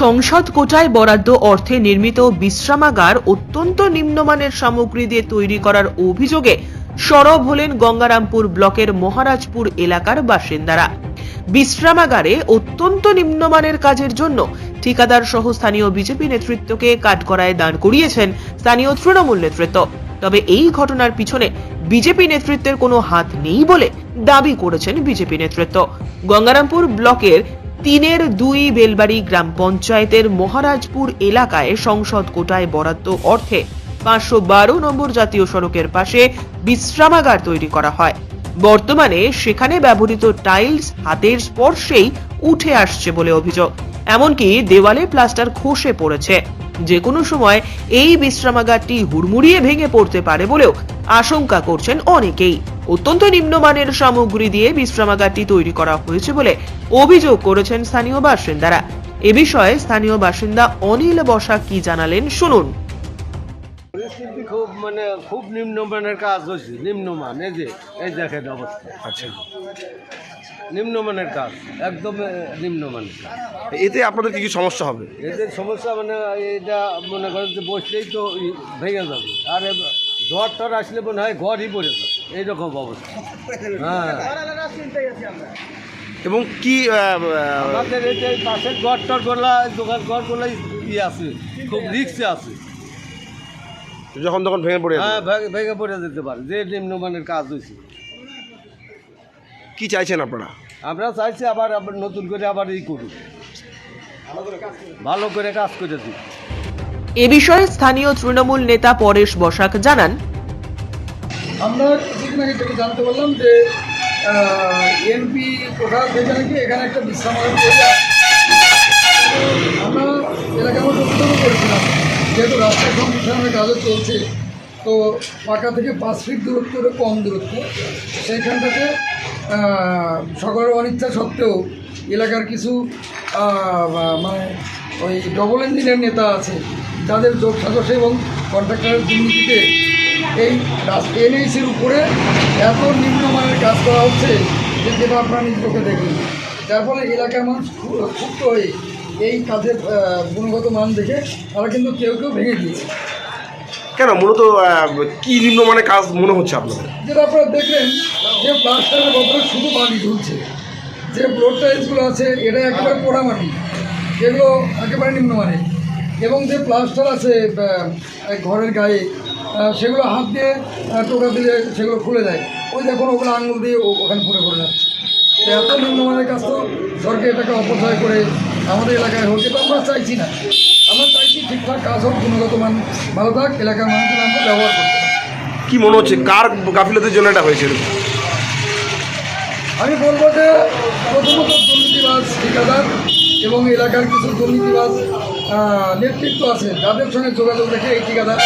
সংসদ কোটায় বরাদ্দ অর্থে নির্মিত বিশ্রামাগার অত্যন্ত নিম্নমানের সামগ্রী দিয়ে তৈরি করার অভিযোগে সরব হলেন গঙ্গারামপুর ব্লকের মহারাজপুর এলাকার বাসিন্দারা। বিশ্রামাগারে অত্যন্ত নিম্নমানের কাজের জন্য ঠিকাদার সহ স্থানীয় বিজেপি নেতৃত্বকে কাঠগড়ায় দাঁড় করিয়েছেন স্থানীয় তৃণমূল নেতৃত্ব। তবে এই ঘটনার পিছনে বিজেপি নেতৃত্বের কোনো হাত নেই বলে দাবি করেছেন বিজেপি নেতৃত্ব। গঙ্গারামপুর ব্লকের তিনের দুই বেলবাড়ি গ্রাম পঞ্চায়েতের মহারাজপুর এলাকায় সংসদ কোটায় বরাদ্দ অর্থে পাঁচশো বারো নম্বর জাতীয় সড়কের পাশে বিশ্রামাগার তৈরি করা হয়। বর্তমানে সেখানে ব্যবহৃত টাইলস হাতের স্পর্শেই উঠে আসছে বলে অভিযোগ। এমনকি দেওয়ালে প্লাস্টার খসে পড়েছে। যে কোনো সময় এই বিশ্রামাগারটি হুড়মুড়িয়ে ভেঙে পড়তে পারে বলেও আশঙ্কা করছেন অনেকেই। অত্যন্ত নিম্নমানের সামগ্রী দিয়ে বিশ্রামাগারটি তৈরি করা হয়েছে বলে অভিযোগ করেছেন স্থানীয় বাসিন্দারা। এ বিষয়ে স্থানীয় বাসিন্দা অনিল বসা কি জানালেন শুনুন। পরিস্থিতি খুব মানে খুব নিম্নমানের কাজ হয়েছে নিম্নমান এই যে এই দেখেন অবস্থা। আচ্ছা। নিম্নমানের কাজ একদম নিম্নমানের কাজ। এতে আপনাদের কি কি সমস্যা হবে? এদের সমস্যা মানে এটা মনে করেন যে বসলেই তো ভেঙে যাবে। আর ঝড় টর আসলে মনে হয় ঘরই পড়ে যাবে এইরকম অবস্থা। হ্যাঁ। এবং কি আহ, আহ, আমাদের এই যে পাশের ঘর টর গোলা দোকান ঘরগুলো ই আছে খুব রিক্সে আছে। যখন তখন ভেঙে পড়ে? হ্যাঁ ভেঙে- ভেঙে পড়ে যেতে পারে যে নিম্নমানের কাজ হয়েছে। কি চাইছেন আপনারা? আমরা চাইছি আবার আবার নতুন করে আবার ই করুন ভালো করে কাজ করে দিই এ বিষয়ে স্থানীয় তৃণমূল নেতা পরেশ বসাক জানান। আমরা জানতে পারলাম যে এমপি কোঠা থেকে নাকি এখানে একটা আছে। আমরা এলাকার মধ্যে উদ্যোগ করেছিলাম, যেহেতু রাস্তার সম্প্রসারণের কাজও চলছে, তো পাকা থেকে পাঁচ ফিট দূরত্ব কম দূরত্ব সেইখানটাতে সকলের অনিচ্ছা সত্ত্বেও এলাকার কিছু মানে ওই ডবল ইঞ্জিনের নেতা আছে যাদের যোগ সাজস এবং কন্ট্রাক্টরের দুর্নীতিতে এই এনএইসির উপরে এত নিম্নমানের কাজ করা হচ্ছে যে যেটা আপনারা নিজ চোখে দেখুন। যার ফলে এলাকার মানুষ ক্ষুব্ধ হয়ে এই কাজের গুণগত মান দেখে তারা কিন্তু কেউ কেউ ভেঙে দিয়েছে। কেন? মূলত কি নিম্নমানের কাজ মনে হচ্ছে আপনাদের? যেটা আপনারা দেখলেন যে প্লাস্টারের বদলে শুধু বালি ঝুলছে যে ব্লোড টাইলসগুলো আছে এটা একেবারে পোড়া মাটি এগুলো একেবারে নিম্নমানের। এবং যে প্লাস্টার আছে ঘরের গায়ে সেগুলো হাত দিয়ে টোকা দিলে সেগুলো খুলে যায়। ওই দেখুন ওগুলো আঙুল দিয়ে ওখানে পড়ে পড়ে যাচ্ছে। এত নিম্নমানের কাজ তো সরকার এটাকে অপচয় করে আমাদের এলাকায় হোক এটা আমরা চাইছি না। আমরা চাইছি ঠিকঠাক কাজ হোক গুণগত মান ভালো থাক এলাকার মানুষের আমরা ব্যবহার করতে কি মনে হচ্ছে কার গাফিলতির জন্য এটা হয়েছিল? আমি বলব যে প্রথমত দুর্নীতিবাজ ঠিকাদার এবং এলাকার কিছু দুর্নীতিবাজ আহ, নেতৃত্ব আছে। যাদের সঙ্গে যোগাযোগ রেখে এই ঠিকাদার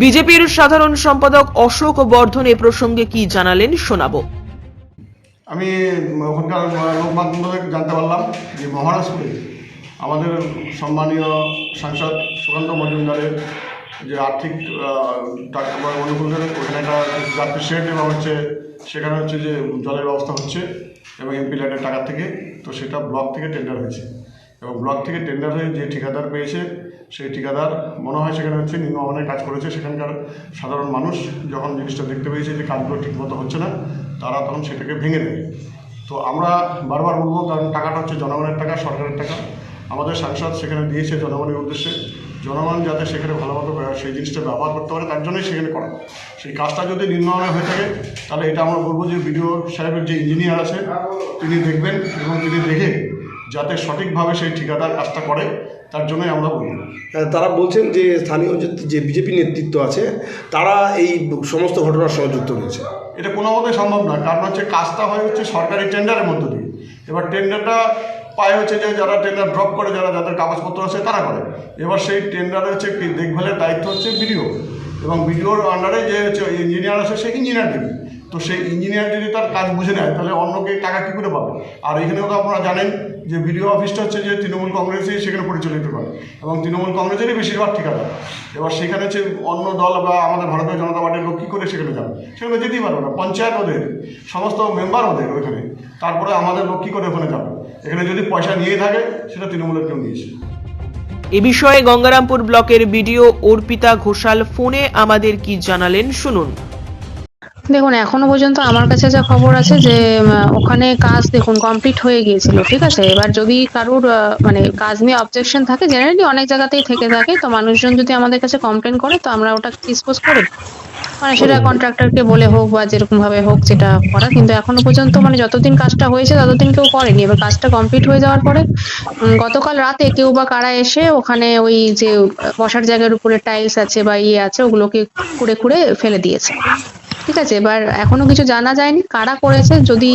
বিজেপির সাধারণ সম্পাদক অশোক বর্ধন এ প্রসঙ্গে কি জানালেন শোনাবো। আমি ওখানকার থেকে জানতে পারলাম যে মহারাষ্ট্রে আমাদের সম্মানীয় সাংসদ সুকান্ত মজুমদারের যে আর্থিক টাকা বা অনুকূলের ওখানে একটা যাত্রী শেড এবং হচ্ছে, সেখানে হচ্ছে যে জলের ব্যবস্থা হচ্ছে এবং এমপি টাকা থেকে, তো সেটা ব্লক থেকে টেন্ডার হয়েছে। এবং ব্লক থেকে টেন্ডার হয়ে যে ঠিকাদার পেয়েছে সেই ঠিকাদার, মনে হয় সেখানে হচ্ছে নিম্নমানের কাজ করেছে। সেখানকার সাধারণ মানুষ যখন জিনিসটা দেখতে পেয়েছে যে কাজগুলো ঠিকমতো হচ্ছে না, তারা তখন সেটাকে ভেঙে দেয়। তো আমরা বারবার বলব, কারণ টাকাটা হচ্ছে জনগণের টাকা, সরকারের টাকা। আমাদের সাংসদ সেখানে দিয়েছে জনগণের উদ্দেশ্যে। জনগণ যাতে সেখানে ভালোমতো সেই জিনিসটা ব্যবহার করতে পারে, তার জন্যই সেখানে করা। সেই কাজটা যদি নিম্নমানের হয়ে থাকে, তাহলে এটা আমরা বলব যে বিডিও সাহেবের যে ইঞ্জিনিয়ার আছে, তিনি দেখবেন এবং তিনি দেখে যাতে সঠিকভাবে সেই ঠিকাদার কাজটা করে। তার জন্যই আমরা বলব তারা বলছেন যে স্থানীয় যে যে বিজেপি নেতৃত্ব আছে তারা এই সমস্ত ঘটনার সঙ্গে যুক্ত রয়েছে। এটা কোনোভাবে সম্ভব না। কারণ হচ্ছে কাজটা হয় হচ্ছে সরকারি টেন্ডারের মধ্য দিয়ে। এবার টেন্ডারটা পায় হচ্ছে যে যারা টেন্ডার ড্রপ করে যারা যাদের কাগজপত্র আছে তারা করে। এবার সেই টেন্ডারে হচ্ছে দেখভালের দায়িত্ব হচ্ছে বিডিও। এবং বিডিওর আন্ডারে যে হচ্ছে ইঞ্জিনিয়ার আছে সেই ইঞ্জিনিয়ার দেবে। তো সেই ইঞ্জিনিয়ার যদি তার কাজ বুঝে নেয়, তাহলে অন্যকে টাকা কী করে পাবে? আর এখানেও তো আপনারা জানেন যে বিডিও অফিসটা হচ্ছে যে তৃণমূল কংগ্রেসই সেখানে পরিচালিত করে এবং তৃণমূল কংগ্রেসেরই বেশিরভাগ ঠিকাদার এবার সেখানে হচ্ছে অন্য দল বা আমাদের ভারতীয় জনতা পার্টির লোক কী করে সেখানে যাবে? সেখানে যেতেই পারবে না, পঞ্চায়েত ওদের, সমস্ত মেম্বার ওদের ওইখানে। তারপরে আমাদের লোক কী করে ওখানে যাবে? এখানে যদি পয়সা নিয়ে থাকে, সেটা তৃণমূলের কেউ নিয়েছে এ বিষয়ে গঙ্গারামপুর ব্লকের বিডিও অর্পিতা ঘোষাল ফোনে আমাদের কি জানালেন, শুনুন। দেখুন এখনও পর্যন্ত আমার কাছে যা খবর আছে যে ওখানে কাজ দেখুন কমপ্লিট হয়ে গিয়েছিল ঠিক আছে? এবার যদি কারোর মানে কাজ নিয়ে অবজেকশন থাকে জেনারেলি অনেক জায়গাতেই থেকে থাকে তো মানুষজন যদি আমাদের কাছে কমপ্লেন করে তো আমরা ওটা ডিসপোজ করি মানে সেটা কন্ট্রাক্টরকে বলে হোক বা যেরকম ভাবে হোক যেটা করা কিন্তু এখনও পর্যন্ত মানে যতদিন কাজটা হয়েছে ততদিন কেউ করেনি। এবার কাজটা কমপ্লিট হয়ে যাওয়ার পরে গতকাল রাতে কেউ বা কারা এসে ওখানে ওই যে বসার জায়গার উপরে টাইলস আছে বা ইয়ে আছে ওগুলোকে কুড়ে কুড়ে ফেলে দিয়েছে। ঠিক আছে এবার এখনও কিছু জানা যায়নি। কারা করেছে যদি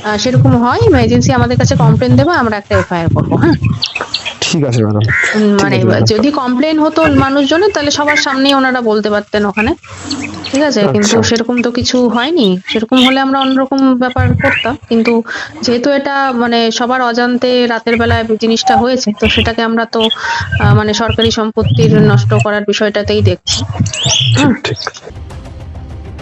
আহ, সেরকম হয় এজেন্সি আমাদের কাছে কমপ্লেন দেবে আমরা একটা এফআইআর করব হ্যাঁ? ঠিক আছে ম্যাডাম। মানে যদি কমপ্লেন হতো মানুষজনের তাহলে সবার সামনেই ওনারা বলতে পারতেন ওখানে। ঠিক আছে কিন্তু আচ্ছা। সেরকম তো কিছু হয়নি। সেরকম হলে আমরা অন্যরকম ব্যাপার করতাম কিন্তু যেহেতু এটা মানে সবার অজান্তে রাতের বেলায় জিনিসটা হয়েছে তো সেটাকে আমরা তো মানে সরকারি সম্পত্তির নষ্ট করার বিষয়টাতেই দেখছি। ঠিক।